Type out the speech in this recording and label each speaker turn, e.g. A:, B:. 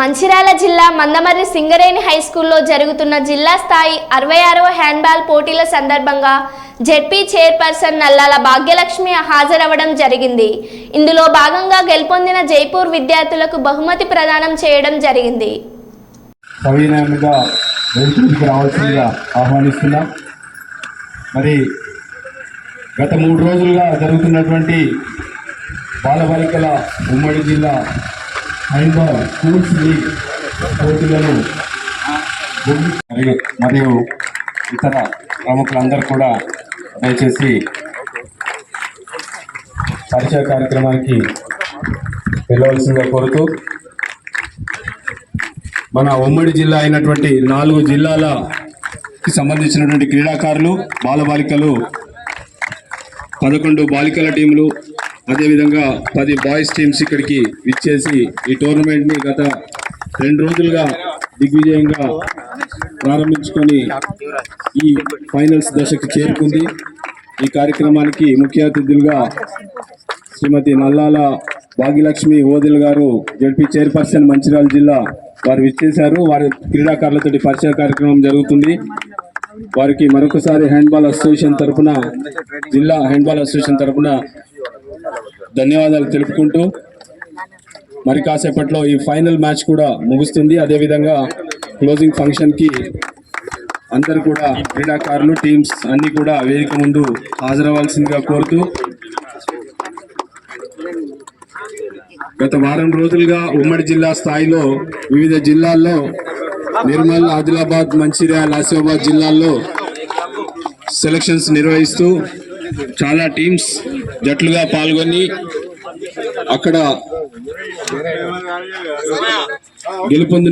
A: మంచిర్యాల జిల్లా మందమర్రి సింగరేణి హై స్కూల్లో జరుగుతున్న జిల్లా స్థాయి అరవై ఆరవ హ్యాండ్బాల్ పోటీల సందర్భంగా జెడ్పీ చైర్పర్సన్ నల్లాల భాగ్యలక్ష్మి హాజరవడం జరిగింది. ఇందులో భాగంగా గెలుపొందిన జైపూర్ విద్యార్థులకు బహుమతి ప్రదానం చేయడం జరిగింది.
B: మరి గత మూడు రోజులుగా జరుగుతున్నటువంటి బాలబాలికల ఉమ్మడి జిల్లా హైంబాల్ స్కూల్స్ లీగ్ పోటీలను మరియు మరియు ఇతర ప్రముఖులందరూ కూడా దయచేసి పరిచయ కార్యక్రమానికి వెళ్ళవలసిందిగా కోరుతూ మన ఉమ్మడి జిల్లా అయినటువంటి నాలుగు జిల్లాలకి సంబంధించినటువంటి క్రీడాకారులు బాలబాలికలు పదకొండు బాలికల టీంలు అదేవిధంగా పది బాయ్స్ టీమ్స్ ఇక్కడికి విచ్చేసి ఈ టోర్నమెంట్ని గత రెండు రోజులుగా దిగ్విజయంగా ప్రారంభించుకొని ఈ ఫైనల్స్ దశకు చేరుకుంది. ఈ కార్యక్రమానికి ముఖ్య అతిథులుగా శ్రీమతి నల్లాల భాగ్యలక్ష్మి ఓదిల్ గారు జడ్పీ చైర్పర్సన్ మంచిర్యాల జిల్లా వారు విచ్చేశారు. వారి క్రీడాకారులతో పరిచయ కార్యక్రమం జరుగుతుంది. వారికి మరొకసారి హ్యాండ్బాల్ అసోసియేషన్ తరపున జిల్లా హ్యాండ్బాల్ అసోసియేషన్ తరపున ధన్యవాదాలు తెలుపుకుంటూ మరి కాసేపట్లో ఈ ఫైనల్ మ్యాచ్ కూడా ముగుస్తుంది. అదేవిధంగా క్లోజింగ్ ఫంక్షన్కి అందరు కూడా క్రీడాకారులు టీమ్స్ అన్నీ కూడా వేదిక ముందు హాజరవ్వాల్సిందిగా కోరుతూ గత వారం రోజులుగా ఉమ్మడి జిల్లా స్థాయిలో వివిధ జిల్లాల్లో నిర్మల్ ఆదిలాబాద్ మంచిర్యాల ఆసిఫాబాద్ జిల్లాల్లో సెలక్షన్స్ నిర్వహిస్తూ చాలా టీమ్స్ జట్లుగా పాల్గొని అక్కడ గెలుపొంది